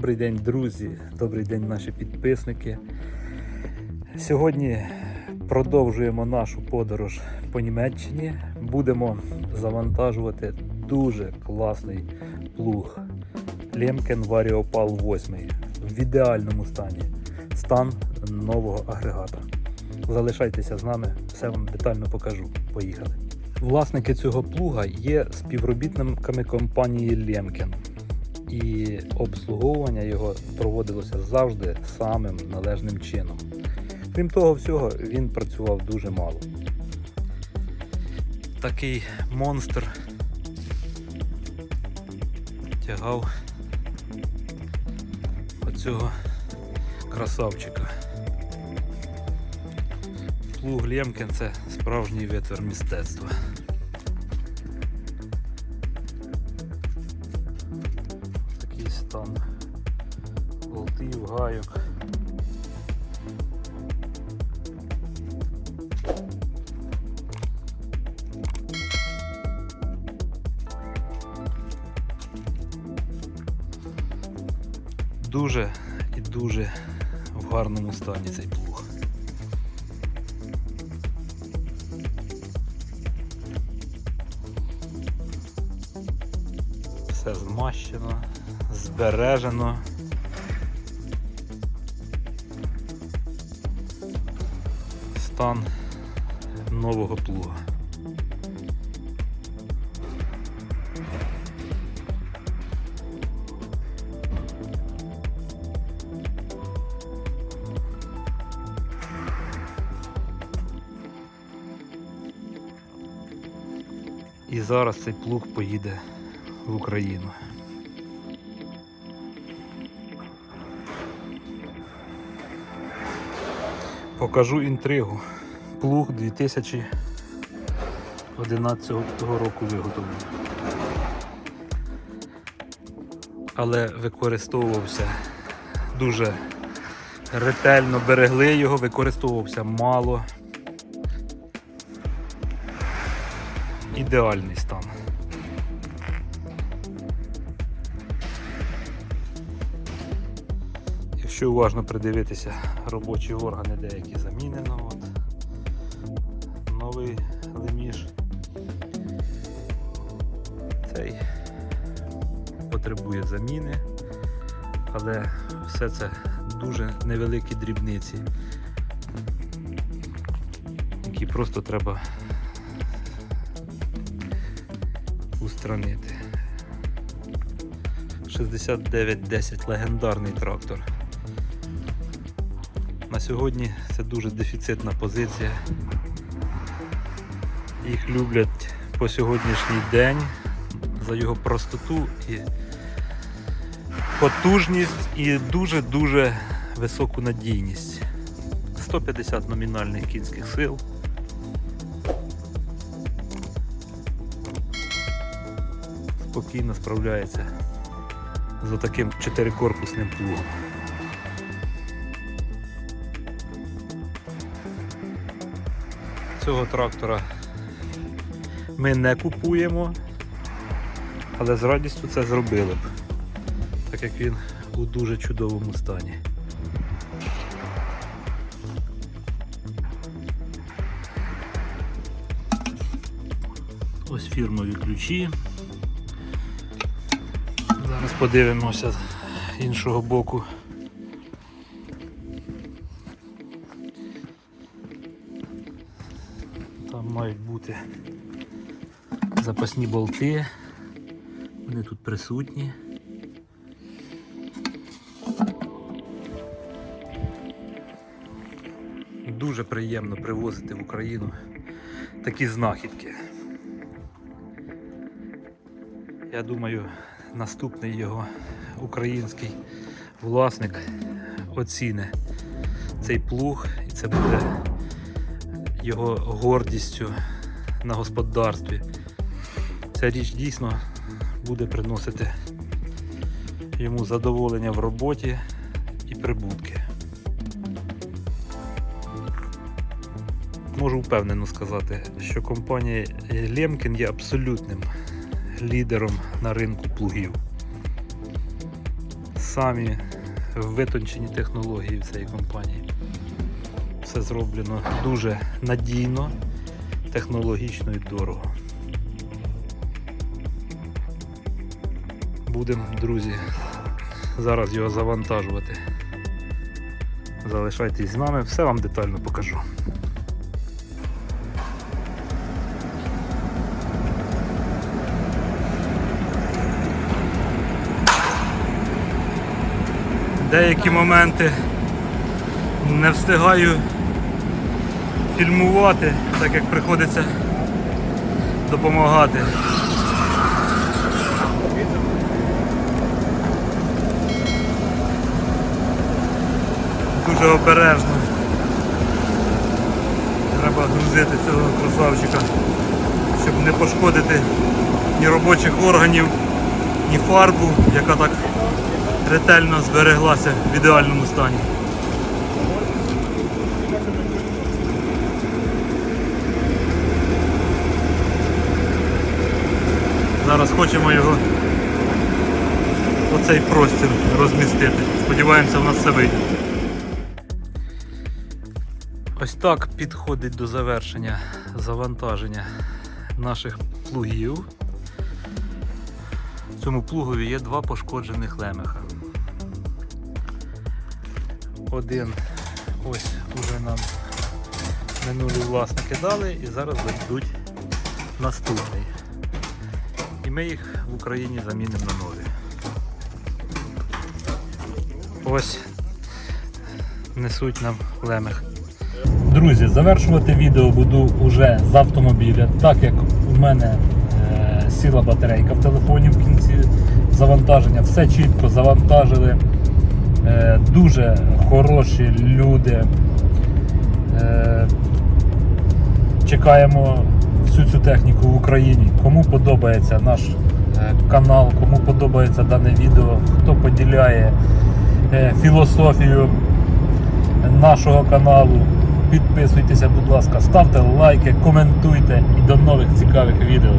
Добрий день, друзі, добрий день, наші підписники. Сьогодні продовжуємо нашу подорож по Німеччині. Будемо завантажувати дуже класний плуг Lemken Variopal 8 в ідеальному стані. Стан нового агрегата. Залишайтеся з нами, все вам детально покажу. Поїхали. Власники цього плуга є співробітниками компанії Lemken і обслуговування його проводилося завжди самим належним чином. Крім того всього, він працював дуже мало. Такий монстр тягав оцього красавчика. Плуг Лємкін це справжній витвір мистецтва. Стан болтів, гайок. Дуже і дуже в гарному стані цей плуг. Все змащено, збережено. Стан нового плуга. І зараз цей плуг поїде в Україну. Покажу інтригу. Плуг 2011 року виготовлений. Але використовувався дуже ретельно, берегли його, використовувався мало. Ідеальний стан. Якщо уважно придивитися, робочі органи деякі замінено. От. Новий леміш. Цей потребує заміни, але все це дуже невеликі дрібниці, які просто треба устранити. 6910 легендарний трактор. На сьогодні це дуже дефіцитна позиція. Їх люблять по сьогоднішній день за його простоту і потужність і дуже-дуже високу надійність. 150 номінальних кінських сил. Спокійно справляється за таким чотирикорпусним плугом. Цього трактора ми не купуємо, але з радістю це зробили б, так як він у дуже чудовому стані. Ось фірмові ключі. Зараз подивимося з іншого боку. Мають бути запасні болти. Вони тут присутні. Дуже приємно привозити в Україну такі знахідки. Я думаю, наступний його український власник оціне цей плуг і це буде його гордістю на господарстві. Ця річ дійсно буде приносити йому задоволення в роботі і прибутки. Можу впевнено сказати, що компанія Lemkin є абсолютним лідером на ринку плугів. самі витончені технології в цієї компанії. Все зроблено дуже надійно, технологічно і дорого. Будемо, друзі, зараз його завантажувати. Залишайтесь з нами, все вам детально покажу. Деякі моменти не встигаю фільмувати, так як приходиться допомагати. Дуже обережно. Треба грузити цього красавчика, щоб не пошкодити ні робочих органів, ні фарбу, яка так ретельно збереглася в ідеальному стані. Зараз хочемо його оцей простір розмістити. Сподіваємося, в нас все вийде. Ось так підходить до завершення завантаження наших плугів. В цьому плугові є два пошкоджених лемеха. Один ось уже нам минулі власники дали і зараз дадуть наступний. І ми їх в Україні замінимо на нові. Ось несуть нам лемех. Друзі, завершувати відео буду уже з автомобіля, так як у мене е, сіла батарейка в телефоні в кінці завантаження. Все чітко завантажили. Е, дуже хороші люди. Е, чекаємо всю цю техніку в Україні. Кому подобається наш е, канал, кому подобається дане відео, хто поділяє е, філософію нашого каналу. Підписуйтеся, будь ласка, ставте лайки, коментуйте і до нових цікавих відео.